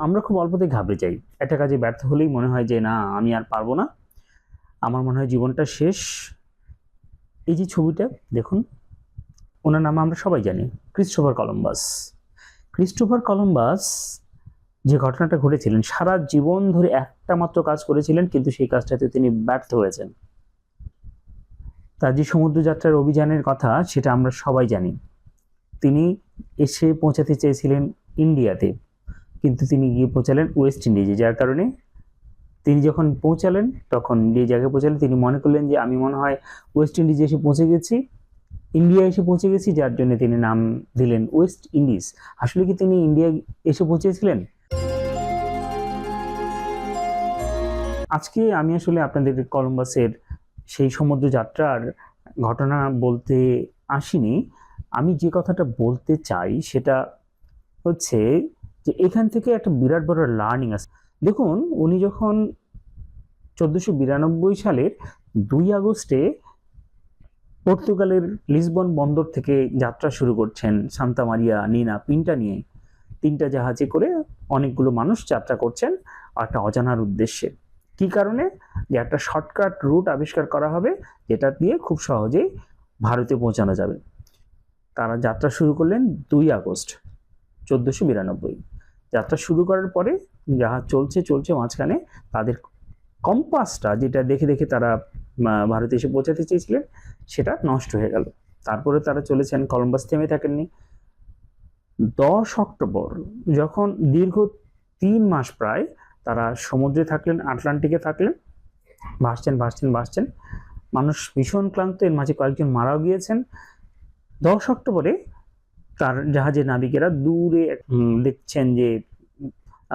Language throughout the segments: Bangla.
আমরা খুব অল্পতে ঘাবড়ে যাই। একটা কাজে ব্যর্থ হলেই মনে হয় যে, না, আমি আর পারব না। আমার মনে হয় জীবনটা শেষ। এই যে ছবিটা, দেখুন, ওনার নাম আমরা সবাই জানি, ক্রিস্টোফার কলম্বাস। ক্রিস্টোফার কলম্বাস যে ঘটনাটা ঘটেছিলেন, সারা জীবন ধরে একটা মাত্র কাজ করেছিলেন, কিন্তু সেই কাজটাতে তিনি ব্যর্থ হয়েছেন। তার যে সমুদ্রযাত্রার অভিযানের কথা, সেটা আমরা সবাই জানি। তিনি এসে পৌঁছাতে চেয়েছিলেন ইন্ডিয়াতে। কিন্তু তিনি গিয়ে পৌঁছালেন ওয়েস্ট ইন্ডিজে যার কারণে তিনি যখন পৌঁছালেন, তখন যে জায়গায় পৌঁছালেন, তিনি মনে করলেন যে আমি মনে হয় ওয়েস্ট ইন্ডিজে এসে পৌঁছে গেছি ইন্ডিয়া এসে পৌঁছে গেছি, যার জন্য তিনি নাম দিলেন ওয়েস্ট ইন্ডিজ আসলে কি তিনি ইন্ডিয়া এসে পৌঁছেছিলেন? আজকে আমি আসলে আপনাদের কলম্বাসের সেই সমুদ্র যাত্রার ঘটনা বলতে আসিনি। আমি যে কথাটা বলতে চাই, সেটা হচ্ছে যে এখান থেকে একটা বিরাট বড় লার্নিং আছে। দেখুন, উনি যখন চোদ্দোশো বিরানব্বই সালের দুই আগস্টে পর্তুগালের লিসবন বন্দর থেকে যাত্রা শুরু করছেন সান্তা মারিয়া, নিনা, পিনটা নিয়ে। তিনটা জাহাজে করে অনেকগুলো মানুষ যাত্রা করছেন একটা অজানার উদ্দেশ্যে। কি কারণে? যে একটা শর্টকাট রুট আবিষ্কার করা হবে, যেটা দিয়ে খুব সহজেই ভারতে পৌঁছানো যাবে। তারা যাত্রা শুরু করলেন দুই আগস্ট, চোদ্দোশো বিরানব্বই। যাত্রা শুরু করার পরে জাহাজ চলছে চলছে মাঝখানে তাদের কম্পাসটা যেটা দেখে দেখে তারা ভারতে এসে পৌঁছাতে চেয়েছিলেন, সেটা নষ্ট হয়ে গেল। তারপরে তারা চলেছেন কলম্বাস থেমে থাকেননি। দশ অক্টোবর যখন দীর্ঘ তিন মাস প্রায় তারা সমুদ্রে থাকলেন, আটলান্টিকে থাকলেন, ভাসছেন ভাসছেন ভাসছেন। মানুষ ভীষণ ক্লান্ত, এর মাঝে কয়েকজন মারাও গিয়েছেন। দশ অক্টোবরে তার জাহাজের নাবিকেরা দূরে দেখছেন যে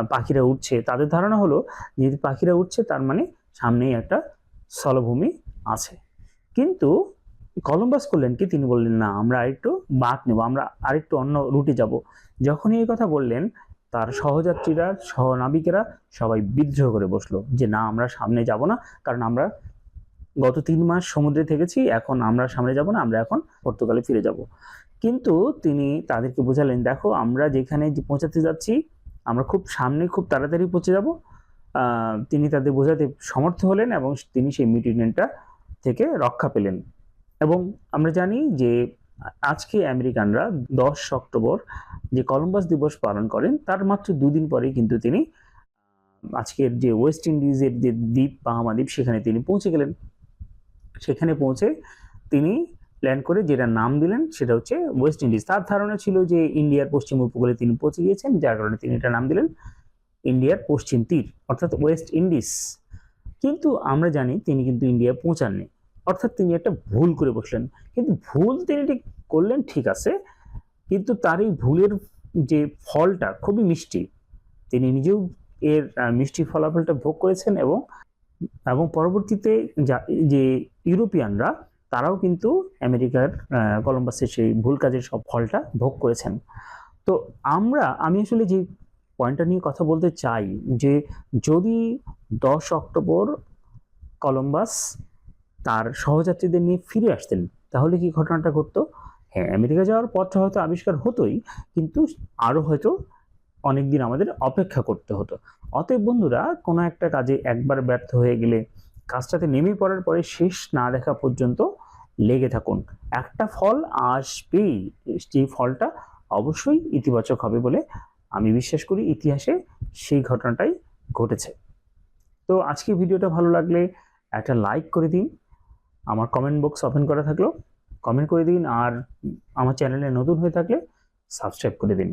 পাখিরা উঠছে তাদের ধারণা হলো যদি পাখিরা উঠছে তার মানে সামনেই একটা স্থলভূমি আছে। কিন্তু কলম্বাস করলেন কি তিনি বললেন না আমরা আরেকটু বাঁক নেব আমরা আরেকটু অন্য রুটে যাব। যখনই এই কথা বললেন তার সহযাত্রীরা সহনাবিকেরা সবাই বিদ্রোহ করে বসল যে না আমরা সামনে যাব না কারণ আমরা গত তিন মাস সমুদ্রে থেকেছি, এখন আমরা সামনে যাব না, আমরা এখন পর্তুগালে ফিরে যাব। কিন্তু তিনি তাদেরকে বোঝালেন, দেখো, আমরা যেখানে পৌঁছাতে যাচ্ছি, আমরা খুব সামনে খুব তাড়াতাড়ি পৌঁছে যাব। তিনি তাদের বোঝাতে সমর্থ হলেন এবং তিনি সেই মিউটিনেনটা থেকে রক্ষা পেলেন। এবং আমরা জানি যে আজকে আমেরিকানরা দশ অক্টোবর যে কলম্বাস দিবস পালন করেন, তার মাত্র দুদিন পরেই কিন্তু তিনি আজকের যে ওয়েস্ট ইন্ডিজের যে দ্বীপ, বাহামা দ্বীপ, সেখানে তিনি পৌঁছে গেলেন। সেখানে পৌঁছে তিনি প্ল্যান করে যেটা নাম দিলেন সেটা হচ্ছে ওয়েস্ট ইন্ডিজ তার ধারণা ছিল যে ইন্ডিয়ার পশ্চিম উপকূলে তিনি পৌঁছে গিয়েছেন, যার কারণে তিনি এটা নাম দিলেন ইন্ডিয়ার পশ্চিম তীর, অর্থাৎ ওয়েস্ট ইন্ডিজ কিন্তু আমরা জানি তিনি কিন্তু ইন্ডিয়া পৌঁছাননি, অর্থাৎ তিনি একটা ভুল করে বসলেন। কিন্তু ভুল তিনি করলেন, ঠিক আছে, কিন্তু তার এই ভুলের যে ফলটা খুবই মিষ্টি। তিনি নিজেও এর মিষ্টি ফলাফলটা ভোগ করেছেন এবং এবং পরবর্তীতে যা- যে ইউরোপিয়ানরা, তারাও কিন্তু আমেরিকার কলম্বাসের সেই ভুল কাজের সব ফলটা ভোগ করেছেন। তো আমরা, আমি আসলে যে পয়েন্টটা নিয়ে কথা বলতে চাই, যে যদি দশ অক্টোবর কলম্বাস তার সহযাত্রীদের নিয়ে ফিরে আসতেন, তাহলে কি ঘটনাটা ঘটতো? হ্যাঁ আমেরিকা যাওয়ার পথটা হয়তো আবিষ্কার হতোই, কিন্তু আরও হয়তো অনেক দিন আমাদের অপেক্ষা করতে হতো। অতএব বন্ধুরা, কোনো একটা কাজে একবার ব্যর্থ হয়ে গেলে কাজটাতে নেমে পড়ার পরে শেষ না দেখা পর্যন্ত লেগে থাকুন। একটা ফল আসবেই সেই ফলটা অবশ্যই ইতিবাচক হবে বলে আমি বিশ্বাস করি ইতিহাসে সেই ঘটনাটাই ঘটেছে। তো আজকে ভিডিওটা ভালো লাগলে একটা লাইক করে দিন, আমার কমেন্ট বক্স ওপেন করা থাকল কমেন্ট করে দিন আর আমার চ্যানেলে নতুন হয়ে থাকলে সাবস্ক্রাইব করে দিন।